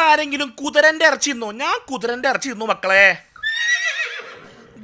ആരെങ്കിലും കുതിരന്റെ ഇറച്ചി ഇന്നോ ഞാൻ കുതിരന്റെ ഇറച്ചി തിന്നു മക്കളെ.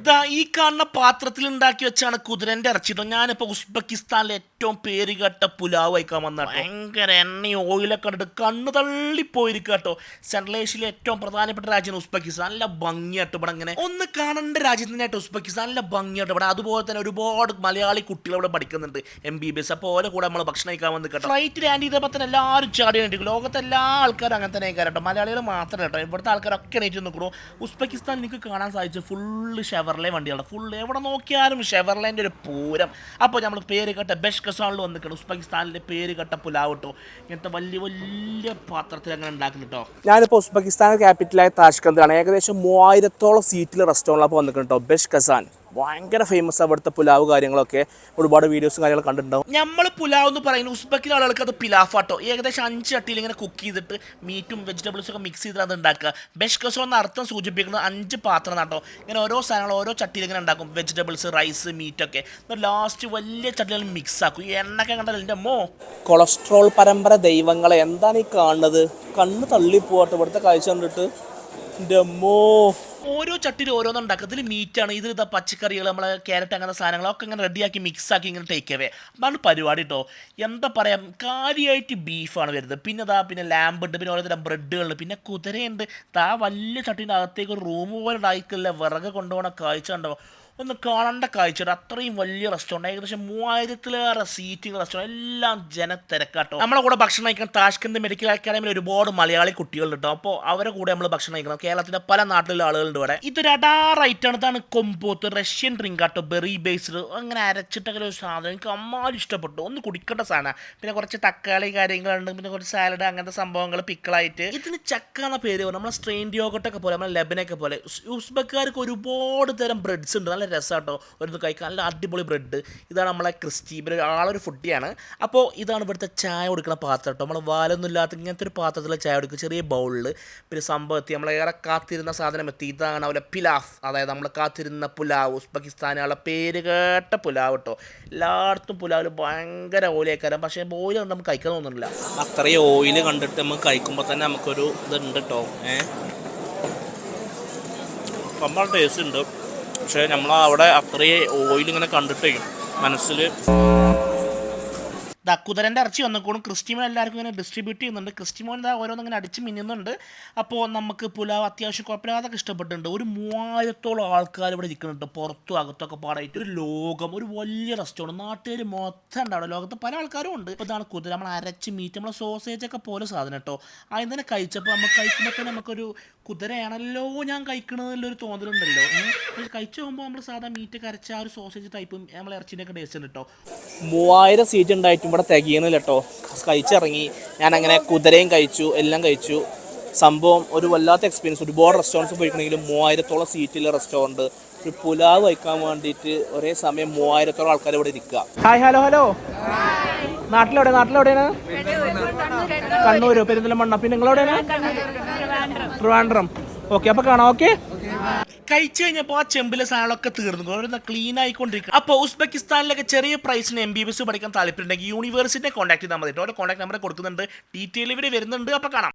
ദാ ഈ കാണുന്ന പാത്രത്തിൽ ഉണ്ടാക്കി വെച്ചാണ് കുതിരന്റെ ഇറച്ചിട്ടോ. ഞാനിപ്പോ ഉസ്ബെക്കിസ്ഥാനിലെ ഏറ്റവും പേര് കേട്ട പുലാവ് കഴിക്കാൻ വന്ന ഭയങ്കര എണ്ണയും ഓയിലൊക്കെ കണ്ടിട്ട് കണ്ണ് തള്ളി കേട്ടോ. സെൻട്രൽ ഏഷ്യയിലെ ഏറ്റവും പ്രധാനപ്പെട്ട രാജ്യമാണ് ഉസ്ബെക്കിസ്ഥാൻ. നല്ല ഭംഗിയായിട്ട് ഇവിടെ ഇങ്ങനെ ഒന്ന് കാണേണ്ട രാജ്യത്തിനായിട്ട് ഉസ്ബെക്കിസ്ഥാൻ. നല്ല ഭംഗിയായിട്ട് ഇവിടെ. അതുപോലെ തന്നെ ഒരുപാട് മലയാളി കുട്ടികൾ ഇവിടെ പഠിക്കുന്നുണ്ട്. എം ബി ബി എസ് അപ്പോൾ ഓരോ കൂടെ നമ്മൾ ഭക്ഷണം കഴിക്കാൻ വന്ന് കേട്ടോ. ഫ്ലൈറ്റ് ലാൻഡ് ചെയ്തപ്പോൾ തന്നെ എല്ലാവരും ചാടി കണ്ടിരിക്കും ലോകത്തെ എല്ലാ ആൾക്കാരും അങ്ങനെ തന്നെ കേട്ടോ. മലയാളികൾ മാത്രമേ കേട്ടോ. ഇവിടുത്തെ ആൾക്കാരൊക്കെ എണീറ്റ് നിൽക്കണോ ഉസ്ബെക്കിസ്ഥാൻ എനിക്ക് കാണാൻ സാധിച്ചു ഫുള്ള് ഷെവർലെ വണ്ടിയാണ് ഫുൾ എവിടെ നോക്കിയാലും ഷെവർലേന്റെ ഒരു പൂരം. അപ്പോൾ നമ്മൾ പേര് കേട്ട ബെഷ് കസാണിൽ കിട്ടും ഉസ്ബെക്കിസ്ഥാനിലെ പേര് കേട്ട പുലാവ് കേട്ടോ ഇങ്ങനത്തെ വലിയ വലിയ പാത്രത്തിൽ അങ്ങനെ ഉണ്ടാക്കുന്നു കേട്ടോ ഞാനിപ്പോൾ ഉസ്ബെക്കിസ്ഥാൻ ക്യാപിറ്റലായ താഷ്കന്ദാണ് ഏകദേശം മൂവായിരത്തോളം സീറ്റിൽ റെസ്റ്റോറന്റിലപ്പോൾ വന്നിട്ടുണ്ട് കേട്ടോ ബെഷ് കസാൻ ഭയങ്കര ഫേമസ് അവിടുത്തെ പുലാവ് കാര്യങ്ങളൊക്കെ ഒരുപാട് വീഡിയോസും കാര്യങ്ങളും കണ്ടിട്ടുണ്ടാവും. നമ്മൾ പുലാവ് എന്ന് പറയുന്നത് ഉസ്ബക്കിലെ ആളുകൾക്ക് അത് പിലാഫാട്ടോ. ഏകദേശം അഞ്ച് ചട്ടിയിൽ ഇങ്ങനെ കുക്ക് ചെയ്തിട്ട് മീറ്റും വെജിറ്റബിൾസും ഒക്കെ മിക്സ് ചെയ്തിട്ട് അത് ഉണ്ടാക്കുക. ബെഷ്കസോ എന്ന അർത്ഥം സൂചിപ്പിക്കുന്നത് അഞ്ച് പാത്രം നാട്ടോ ഇങ്ങനെ ഓരോ സാധനങ്ങൾ ഓരോ ചട്ടിയിൽ ഇങ്ങനെ ഉണ്ടാക്കും. വെജിറ്റബിൾസ് റൈസ് മീറ്റ് മീറ്റൊക്കെ ലാസ്റ്റ് വലിയ ചട്ടികളിൽ മിക്സ് ആക്കും. എണ്ണൊക്കെ കണ്ടാൽ എന്റെ അമ്മോ കൊളസ്ട്രോൾ പരമ്പര ദൈവങ്ങളെ എന്താണ് ഈ കാണുന്നത്? കണ്ണ് തള്ളിപ്പോട്ടെ ഇവിടുത്തെ കാഴ്ച കണ്ടിട്ട്. എന്റെ അമ്മോ ഓരോ ചട്ടിയിൽ ഓരോന്നും ഉണ്ടാക്കുക മീറ്റാണ് ഇതിൽ ഇതാ പച്ചക്കറികൾ നമ്മൾ ക്യാരറ്റ് അങ്ങനെ സാധനങ്ങളൊക്കെ ഇങ്ങനെ റെഡിയാക്കി മിക്സ് ആക്കി ഇങ്ങനെ ടേക്ക് അവേ അതാണ് പരിപാടി കേട്ടോ എന്താ പറയാം കാര്യമായിട്ട് ബീഫാണ് വരുന്നത്. പിന്നെ ഇതാ പിന്നെ ലാമ്പ് ഉണ്ട് പിന്നെ തരം ബ്രെഡുകളുണ്ട് പിന്നെ കുതിരയുണ്ട്. താ വലിയ ചട്ടീന്റെ അകത്തേക്ക് ഒരു റൂം പോലെ ഉണ്ടായിക്കില്ല വിറക് കൊണ്ടുപോകണ കാഴ്ച ഉണ്ടോ ഒന്ന് കാണേണ്ട കാഴ്ചയുടെ അത്രയും വലിയ റെസ്റ്റോറന്റ് ഏകദേശം മൂവായിരത്തിലേറെ സീറ്റിംഗ് റെസ്റ്റോറന്റ് എല്ലാം ജനത്തിരക്കാട്ടോ. നമ്മളെ കൂടെ ഭക്ഷണം കഴിക്കാൻ താഷ്കന്ത് മെഡിക്കൽ അക്കാഡമിയിൽ ഒരുപാട് മലയാളി കുട്ടികളുണ്ട് കേട്ടോ അപ്പോൾ അവരെ കൂടെ നമ്മൾ ഭക്ഷണം കഴിക്കണം. കേരളത്തിലെ പല നാട്ടിലുള്ള ആളുകളുണ്ട് ഇവിടെ. ഇതൊരു അടാറായിട്ടാണ് ഇതാണ് കൊമ്പോത്ത് റഷ്യൻ ഡ്രിങ്ക് ആട്ടോ. ബെറി ബേസ്ഡ് അങ്ങനെ അരച്ചിട്ടൊക്കെ ഒരു സാധനം. എനിക്ക് അമ്മാരും ഇഷ്ടപ്പെട്ടു. ഒന്ന് കുടിക്കേണ്ട സാധനം. പിന്നെ കുറച്ച് തക്കാളി കാര്യങ്ങളുണ്ട്. പിന്നെ കുറച്ച് സാലഡ് അങ്ങനത്തെ സംഭവങ്ങൾ പിക്കിളായിട്ട് ഇതിന് ചക്ക എന്ന പേര് നമ്മളെ സ്ട്രെയിൻ യോഗട്ടൊക്കെ പോലെ. നമ്മളെ ലെബനൊക്കെ പോലെ. ഉസ്ബക്കാർക്ക് ഒരുപാട് തരം ബ്രെഡ്സ് ഉണ്ട്. നല്ല രസമാട്ടോ ഒരു കഴിക്കാൻ നല്ല അടിപൊളി ബ്രെഡ്. ഇതാണ് നമ്മളെ ക്രിസ്റ്റി. ഇവർ ആളൊരു ഫുഡിയാണ്. അപ്പോൾ ഇതാണ് ഇവിടുത്തെ ചായ കൊടുക്കുന്ന പാത്രം കേട്ടോ. നമ്മൾ വാലൊന്നും ഇല്ലാത്ത ഇങ്ങനത്തെ ഒരു പാത്രത്തിൽ ചായ കൊടുക്കും. ചെറിയ ബൗളിൽ പിന്നെ സംഭവം എത്തി. നമ്മളേറെ കാത്തിരുന്ന സാധനം എത്തി. ഇതാണ് അവരെ പിലാഫ് അതായത് നമ്മൾ കാത്തിരുന്ന പുലാവ്. ഉസ്ബെക്കിസ്ഥാനുള്ള പേര് കേട്ട പുലാവ് കേട്ടോ. എല്ലായിടത്തും പുലാവിൽ ഭയങ്കര ഓയിലേക്കാരം. പക്ഷേ ഓയിൽ നമുക്ക് കഴിക്കാൻ തോന്നുന്നില്ല. അത്രയും ഓയിൽ കണ്ടിട്ട് നമുക്ക് കഴിക്കുമ്പോൾ തന്നെ നമുക്കൊരു ഇതുണ്ട് കേട്ടോ. ഏഹ് നമ്മൾ ടേസ്റ്റ് ഉണ്ട്. പക്ഷേ നമ്മൾ അവിടെ അത്രയും ഓയിൽ ഇങ്ങനെ കണ്ടിട്ടേ മനസ്സിൽ ദാ കുതിരന്റെ ഇറച്ചി വന്നപ്പോഴും ക്രിസ്റ്റിമോൻ എല്ലാവർക്കും ഇങ്ങനെ ഡിസ്ട്രിബ്യൂട്ട് ചെയ്യുന്നുണ്ട്. ക്രിസ്റ്റിമോൻ ഇതാ ഓരോന്നും ഇങ്ങനെ അടിച്ച് മിന്നുന്നുണ്ട്. അപ്പോൾ നമുക്ക് പുലാവ് അത്യാവശ്യം കുഴപ്പമില്ലാതൊക്കെ ഇഷ്ടപ്പെട്ടിട്ടുണ്ട്. ഒരു മൂവായിരത്തോളം ആൾക്കാർ ഇവിടെ ഇരിക്കുന്നുണ്ട്. പുറത്തും അകത്തൊക്കെ പാടായിട്ട്. ഒരു ലോകം ഒരു വലിയ റെസ്റ്റോറന്റ് നാട്ടുകാർ മൊത്തം ഉണ്ടാവും. ലോകത്ത് പല ആൾക്കാരും ഉണ്ട്. ഇപ്പോൾ ഇതാണ് കുതിര. നമ്മൾ അരച്ച് മീറ്റ് നമ്മൾ സോസേജ് ഒക്കെ പോലെ സാധനം കേട്ടോ. അതിന് തന്നെ കഴിച്ചപ്പോൾ നമുക്ക് കഴിക്കുമ്പോൾ തന്നെ നമുക്കൊരു കുതിരയാണല്ലോ ഞാൻ കഴിക്കണമെന്നുള്ളൊരു തോന്നലുണ്ടല്ലോ. കഴിച്ചു പോകുമ്പോൾ നമ്മൾ സാധാരണ മീറ്റ് കരച്ച ആ ഒരു സോസേജ് ടൈപ്പും നമ്മൾ ഇറച്ചിന്റെ ഒക്കെ ടേസ്റ്റ് ഉണ്ട് കേട്ടോ. മൂവായിരം സീറ്റ് ഉണ്ടായിട്ടും ഇവിടെ തികയുന്നില്ല കേട്ടോ കഴിച്ചിറങ്ങി. ഞാൻ അങ്ങനെ കുതിരയും കഴിച്ചു എല്ലാം കഴിച്ചു. സംഭവം ഒരു വല്ലാത്ത എക്സ്പീരിയൻസ് ഒരുപാട് റെസ്റ്റോറന്റ്സ് പോയിട്ടുണ്ടെങ്കിലും മൂവായിരത്തോളം സീറ്റിലെ റെസ്റ്റോറന്റ് ഒരു പുലാവ് വയ്ക്കാൻ വേണ്ടിയിട്ട് ഒരേ സമയം മൂവായിരത്തോളം ആൾക്കാർ ഇവിടെ ഇരിക്കുക ഹായ് ഹലോ ഹലോ നാട്ടിലെവിടെ നാട്ടിലെവിടെയാണ്? കണ്ണൂര് പെരിന്തൽമണ്ണ. പിന്നെ നിങ്ങളെവിടെയാണ്? ട്രിവാൻഡ്രം. ഓക്കെ അപ്പോൾ കാണാം. ഓക്കെ കഴിച്ചു കഴിഞ്ഞപ്പോൾ ആ ചെമ്പിലെ സാധനങ്ങളൊക്കെ തീർന്നു. ഓരോന്ന് ക്ലീൻ ആയിക്കൊണ്ടിരിക്കും അപ്പോൾ ഉസ്ബെക്കിസ്ഥാനിലൊക്കെ ചെറിയ പ്രൈസിന് എം ബി ബി എസ് പഠിക്കാൻ താല്പര്യമുണ്ടെങ്കിൽ യൂണിവേഴ്സിറ്റിനെ കോൺടാക്ട് ചെയ്താൽ മതി. ഓരോ കോൺടാക്ട് നമ്പർ കൊടുക്കുന്നുണ്ട്. ഡീറ്റെയിൽ ഇവർ വരുന്നുണ്ട്. അപ്പോൾ കാണാം.